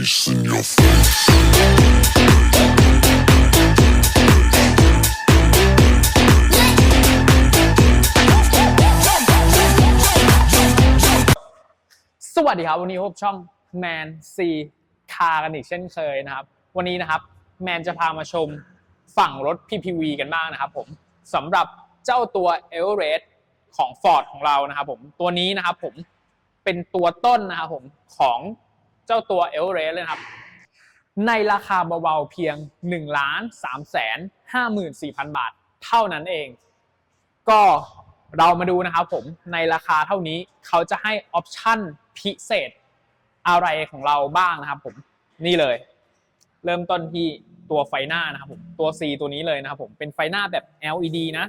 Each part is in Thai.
bass in your face. สวัสดีครับ วันนี้พบช่อง Man C คากันอีกเช่นเคยนะครับ วันนี้นะครับแมนจะพามาชมฝั่งรถ PPV กันบ้างนะครับผมสำหรับเจ้าตัว e v e r e s t ของ Ford ของเรานะครับผมตัวนี้นะครับผมเป็นตัวต้นนะครับผมของ เจ้าตัว e v e r e s t เลยครับ ในราคาเบาๆเพียง1ล้าน3แสน54,000บาทเท่านั้นเอง ก็เรามาดูนะครับผมในราคาเท่านี้เขาจะให้ออปชั่นพิเศษอะไรของเราบ้างนะครับผมนี่เลย เริ่มต้นที่ตัวไฟหน้านะครับผมตัว C ตัวนี้เลยนะครับผมเป็นไฟหน้าแบบ LED นะ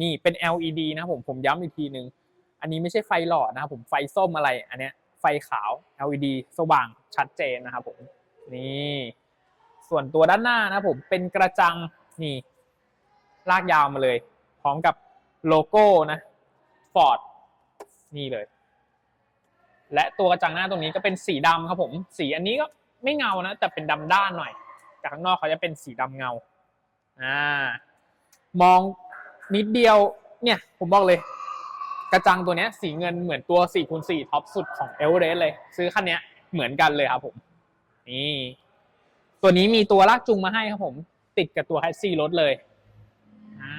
นี่เป็น LED นะครับผมผมย้ำอีกทีนึงอันนี้ไม่ใช่ไฟหลอดนะครับผมไฟส้มอะไรอันเนี้ย ไฟขาว LED สว่างชัดเจนนะครับผมนี่ส่วนตัวด้านหน้านะผมเป็นกระจังนี่ ลากยาวมาเลย พร้อมกับโลโก้นะ Ford นี่เลย และตัวกระจังหน้าตรงนี้ก็เป็นสีดำครับผม สีอันนี้ก็ไม่เงานะ แต่เป็นดำด้านหน่อยจากข้างนอกเขาจะเป็นสีดำเงาอ่ามองนิดเดียวเนี่ย ผมบอกเลย ระจังตัวนี้สีเงินเหมือนตัว4คูณ4ท็อปสุดของเอเวอเรสต์เลย ซื้อคันนี้เหมือนกันเลยครับผม นี่ ตัวนี้มีตัวลากจูงมาให้ครับผม ติดกับตัวแฮชซี่รถเลยอ่า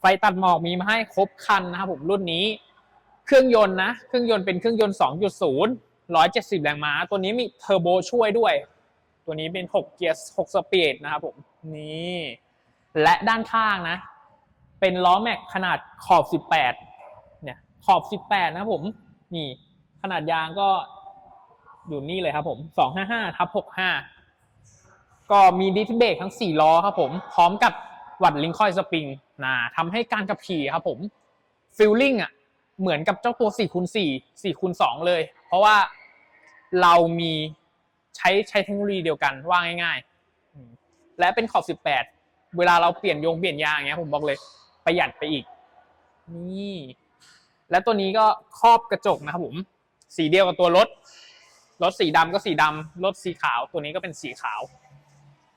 ไฟตัดหมอกมีมาให้ครบคันนะครับผมรุ่นนี้ เครื่องยนต์นะ เครื่องยนต์เป็นเครื่องยนต์ 2.0 170 แรงม้า ตัวนี้มีเทอร์โบช่วยด้วย ตัวนี้เป็น 6 เกียร์ 6 สปีดนะครับผม นี่ และด้านข้างนะ เป็นล้อแม็กขนาดขอบ 18เนี่ย ขอบ 18 นะครับผม นี่ ขนาดยางก็อยู่นี่เลยครับผม 255ทับ65 ก็มีดิสเบรกทั้ง 4 ล้อครับผม พร้อมกับวัดลิงคอยสปริงนะทำให้การขับขี่ครับผมฟิลลิ่งอะเหมือนกับเจ้าตัว4คูณ4 4คูณ2เลย เพราะว่าเรามีใช้ใช้เทคโนโลยีเดียวกันว่าง่าย ๆ และเป็นขอบ 18 เวลาเราเปลี่ยนยงเปลี่ยนยางอย่างเงี้ยผมบอกเลยประหยัดไปอีก นี่ และตัวนี้ก็ครอบกระจกนะครับผม สีเดียวกับตัวรถ รถสีดำก็สีดำรถสีขาว ตัวนี้ก็เป็นสีขาว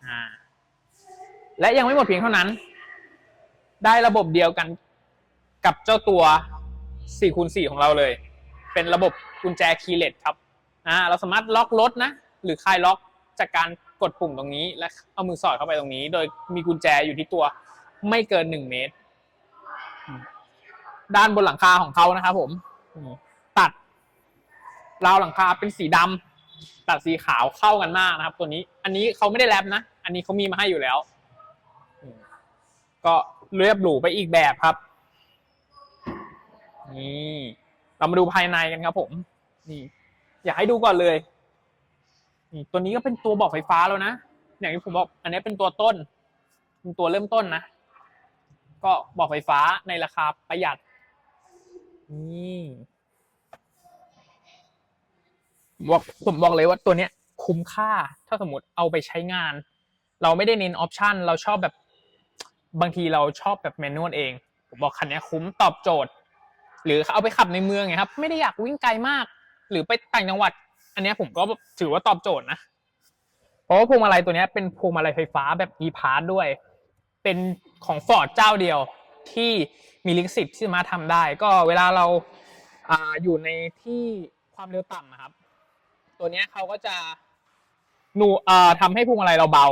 อ่า และยังไม่หมดเพียงเท่านั้น ได้ระบบเดียวกันกับเจ้าตัว4คูณ4ของเราเลย เป็นระบบกุญแจคีย์เลสครับ อ่า เราสามารถล็อกรถนะ หรือคลายล็อกจากการกดปุ่มตรงนี้และเอามือสอดเข้าไปตรงนี้ โดยมีกุญแจอยู่ที่ตัวไม่เกิน 1 เมตร ด้านบนหลังคาของเขานะครับผมตัดราวหลังคาเป็นสีดำตัดสีขาวเข้ากันมากนะครับ ตัวนี้ อันนี้เขาไม่ได้แรปนะ อันนี้เขามีมาให้อยู่แล้วก็เรียบหรูไปอีกแบบครับ นี่เรามาดูภายในกันครับผม นี่ อยากให้ดูก่อนเลยนี่ตัวนี้ก็เป็นตัวบอกไฟฟ้าแล้วนะอย่างที่ผมบอก อันนี้เป็นตัวต้นเป็นตัวเริ่มต้นนะก็บอกไฟฟ้าในราคาประหยัด นี่บอกผมบอกเลยว่าตัวเนี้ย คุ้มค่า ถ้าสมมติเอาไปใช้งาน เราไม่ได้เน้นออปชันเราชอบแบบบางทีเราชอบแบบแมนนวลเอง ผมบอกคันนี้คุ้มตอบโจทย์ หรือเอาไปขับในเมืองไงครับ ไม่ได้อยากวิ่งไกลมาก หรือไปต่างจังหวัด อันนี้ผมก็ถือว่าตอบโจทย์นะเพราะว่าพวงมาลัยตัวนี้เป็นพวงมาลัยไฟฟ้าแบบ e-part ด้วย เป็นของ Ford เจ้าเดียวที่ มีลิขสิทธิ์ที่สามารถทำได้ ก็เวลาเราอ่าอยู่ในที่ความเร็วต่ำนะครับ ตัวนี้เขาก็จะหนูอ่าทำให้พวงมาลัยเราเบา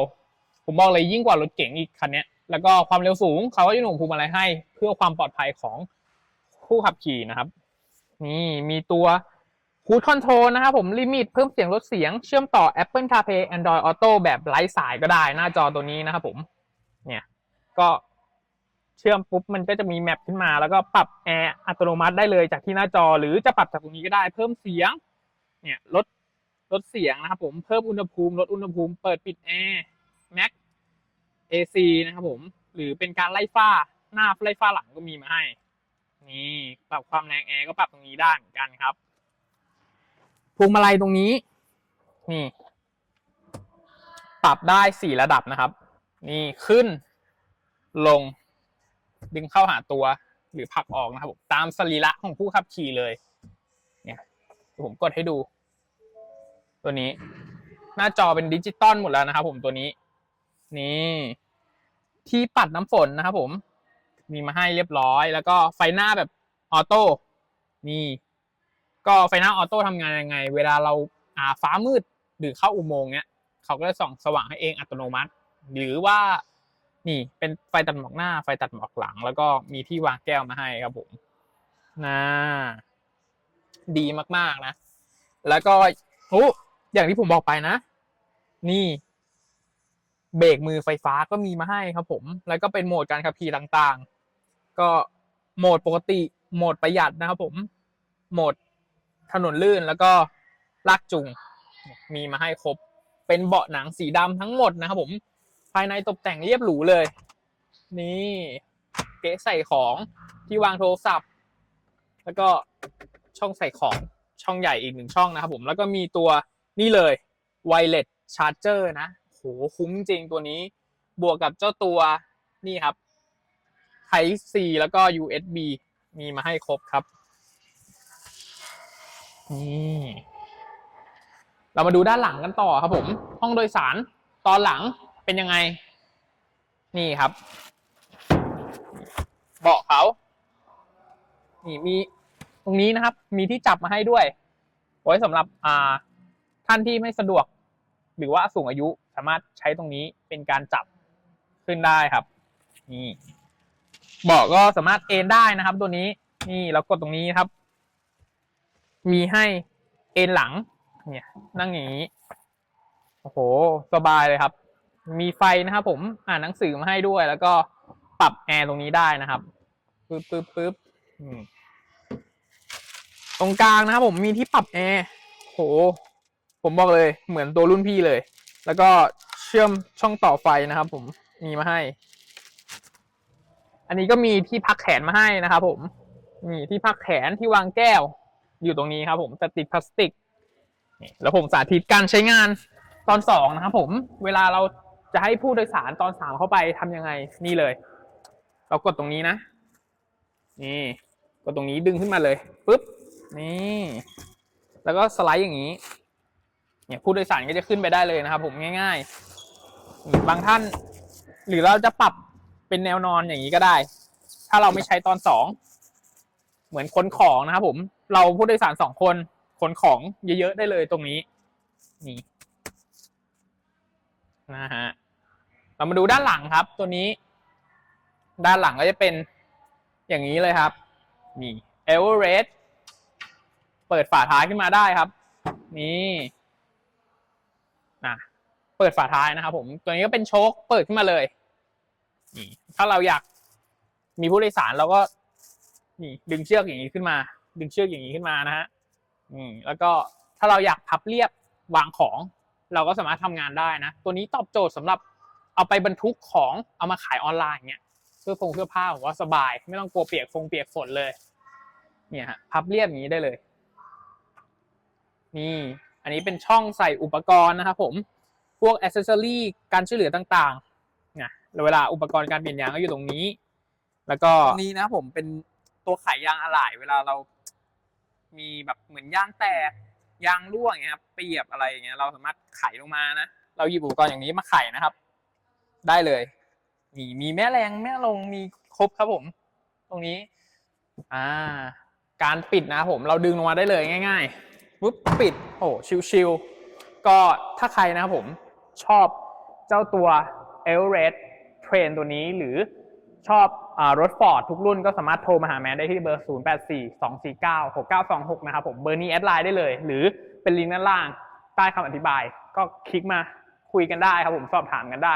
ผมบอกเลยยิ่งกว่ารถเก๋งอีกคันนี้แล้วก็ความเร็วสูงเขาก็จะหนุ่มพวงมาลัยให้ เพื่อความปลอดภัยของผู้ขับขี่นะครับ นี่มีตัวคูดคอนโทรลนะครับผมลิมิตเพิ่มเสียงลดเสียงเชื่อมต่อ Apple CarPlay Android Auto แบบไร้สายก็ได้หน้าจอตัวนี้นะครับผม เนี่ย ก็ เชื่อมปุ๊บมันก็จะมีแมปขึ้นมา แล้วก็ปรับแอร์อัตโนมัติได้เลยจากที่หน้าจอ หรือจะปรับจากตรงนี้ก็ได้ เพิ่มเสียง เนี่ยลดลดเสียงนะครับผมเพิ่มอุณหภูมิลดอุณหภูมิเปิดปิดแอร์แม็ก AC นะครับผมหรือเป็นการไล่ฝ้าหน้าไล่ฝ้าหลังก็มีมาให้ นี่ปรับความแรงแอร์ก็ปรับตรงนี้ได้เหมือนกันครับพวงมาลัยตรงนี้ นี่ ปรับได้สี่ระดับนะครับ นี่ขึ้นลง ดึงเข้าหาตัวหรือผลักออกนะครับผมตามสรีระของผู้ขับขี่เลย เนี่ยผมกดให้ดู ตัวนี้ หน้าจอเป็นดิจิตอลหมดแล้วนะครับผมตัวนี้ นี่ ที่ปัดน้ำฝนนะครับผมมีมาให้เรียบร้อย แล้วก็ไฟหน้าแบบออโต้นี่ก็ไฟหน้าออโต้ทำงานยังไง เวลาเราอ่าฟ้ามืดหรือเข้าอุโมงค์เนี้ยเขาก็จะส่องสว่างให้เองอัตโนมัติ หรือว่า นี่เป็นไฟตัดหมอกหน้า ไฟตัดหมอกหลัง แล้วก็มีที่วางแก้วมาให้ครับผมนะดีมากๆนะ แล้วก็โอ้อย่างที่ผมบอกไปนะ นี่เบรกมือไฟฟ้าก็มีมาให้ครับผม แล้วก็เป็นโหมดการขับขี่ต่างๆ ก็โหมดปกติ โหมดประหยัดนะครับผม โหมดถนนลื่นแล้วก็ลากจูงมีมาให้ครบ เป็นเบาะหนังสีดำทั้งหมดนะครับผม ภายในตกแต่งเรียบหรูเลย นี่เก๊ใส่ของที่วางโทรศัพท์ แล้วก็ช่องใส่ของช่องใหญ่อีกหนึ่งช่องนะครับผมแล้วก็มีตัวนี่เลยไวเลสชาร์จเจอร์นะโหคุ้มจริงตัวนี้บวกกับเจ้าตัวนี่ครับ Type C แล้วก็ USB มีมาให้ครบครับนี่เรามาดูด้านหลังกันต่อครับผม ห้องโดยสารตอนหลัง เป็นยังไง นี่ครับ เบาะเขา นี่มีตรงนี้นะครับ มีที่จับมาให้ด้วย ไว้สำหรับอ่าท่านที่ไม่สะดวก หรือว่าสูงอายุสามารถใช้ตรงนี้เป็นการจับขึ้นได้ครับ นี่เบาะก็สามารถเอนได้นะครับ ตัวนี้ นี่เรากดตรงนี้ครับ มีให้เอนหลัง เนี่ย นั่งอย่างนี้ โอ้โห สบายเลยครับ มีไฟนะครับผมอ่านหนังสือมาให้ด้วย แล้วก็ปรับแอร์ตรงนี้ได้นะครับปึ๊บปึ๊บปึ๊บตรงกลางนะครับผมมีที่ปรับแอร์โห ผมบอกเลยเหมือนตัวรุ่นพี่เลย แล้วก็เชื่อมช่องต่อไฟนะครับ ผมมีมาให้ อันนี้ก็มีที่พักแขนมาให้นะครับผมนี่ที่พักแขนที่วางแก้ว อยู่ตรงนี้ครับ ผมแต่ติดพลาสติกแล้วผมสาธิตการใช้งานตอนสองนะครับผม เวลาเรา จะให้ผู้โดยสารตอนสามเข้าไปทำยังไงนี่เลย เรากดตรงนี้นะ นี่กดตรงนี้ดึงขึ้นมาเลยปุ๊บนี่แล้วก็สไลด์อย่างนี้เนี่ยผู้โดยสารก็จะขึ้นไปได้เลยนะครับ ผมง่ายๆบางท่าน หรือเราจะปรับเป็นแนวนอนอย่างนี้ก็ได้ ถ้าเราไม่ใช้ตอนสองเหมือนขนของนะครับผมเราผู้โดยสารสองคนขนของเยอะๆได้เลยตรงนี้ นี่นะฮะ เรามาดูด้านหลังครับ ตัวนี้ ด้านหลังก็จะเป็นอย่างนี้เลยครับ นี่เอเวอเรสต์เปิดฝาท้ายขึ้นมาได้ครับ นี่นะเปิดฝาท้ายนะครับ ผม ตัวนี้ก็เป็นโชคเปิดขึ้นมาเลยนี่ถ้าเราอยากมีผู้โดยสารเราก็ นี่ ดึงเชือกอย่างนี้ขึ้นมา ดึงเชือกอย่างนี้ขึ้นมานะฮะอืมแล้วก็ถ้าเราอยากพับเรียบวางของ เราก็สามารถทำงานได้นะ ตัวนี้ตอบโจทย์สำหรับ เอาไปบรรทุกของเอามาขายออนไลน์อย่างเงี้ยเสื้อผงเสื้อผ้าผมว่าสบาย ไม่ต้องกลัวเปียกฟงเปียกฝนเลย เนี่ยฮะพับเรียบอย่างนี้ได้เลย นี่ อันนี้เป็นช่องใส่อุปกรณ์นะครับผมพวกอ c เซสซอรี่การช่วยเหลือต่างๆนะเวลาอุปกรณ์การเปลี่ยนยางก็อยู่ตรงนี้ แล้วก็ตรงนี้นะผมเป็นตัวไขยางอะไหล่เวลาเรา มีแบบเหมือนยางแตกยางรั่วอย่างเงี้ยครับเปียบอะไรอย่างเงี้ยเราสามารถไขลงมานะเราหยิบอุปกรณ์อย่างนี้มาไขนะครับ ได้เลยมีมีแม่แรงแม่ลงมีครบครับผม ตรงนี้ อ่า การปิดนะครับผม เราดึงลงมาได้เลยง่ายๆปุ๊บปิด โอ้ชิวๆก็ถ้าใครนะครับผมชอบเจ้าตัว e l r e d Train ตัวนี้หรือชอบอรถฟอร์ดทุกรุ่นก็สามารถโทรมาหาแมนได้ที่เบอร์ 0842496926 นะครับผมเบอร์นี้แอดไลน์ได้เลย หรือเป็นลิงก์ด้านล่างใต้คำอธิบาย ก็คลิกมาคุยกันได้ครับผมสอบถามกันได้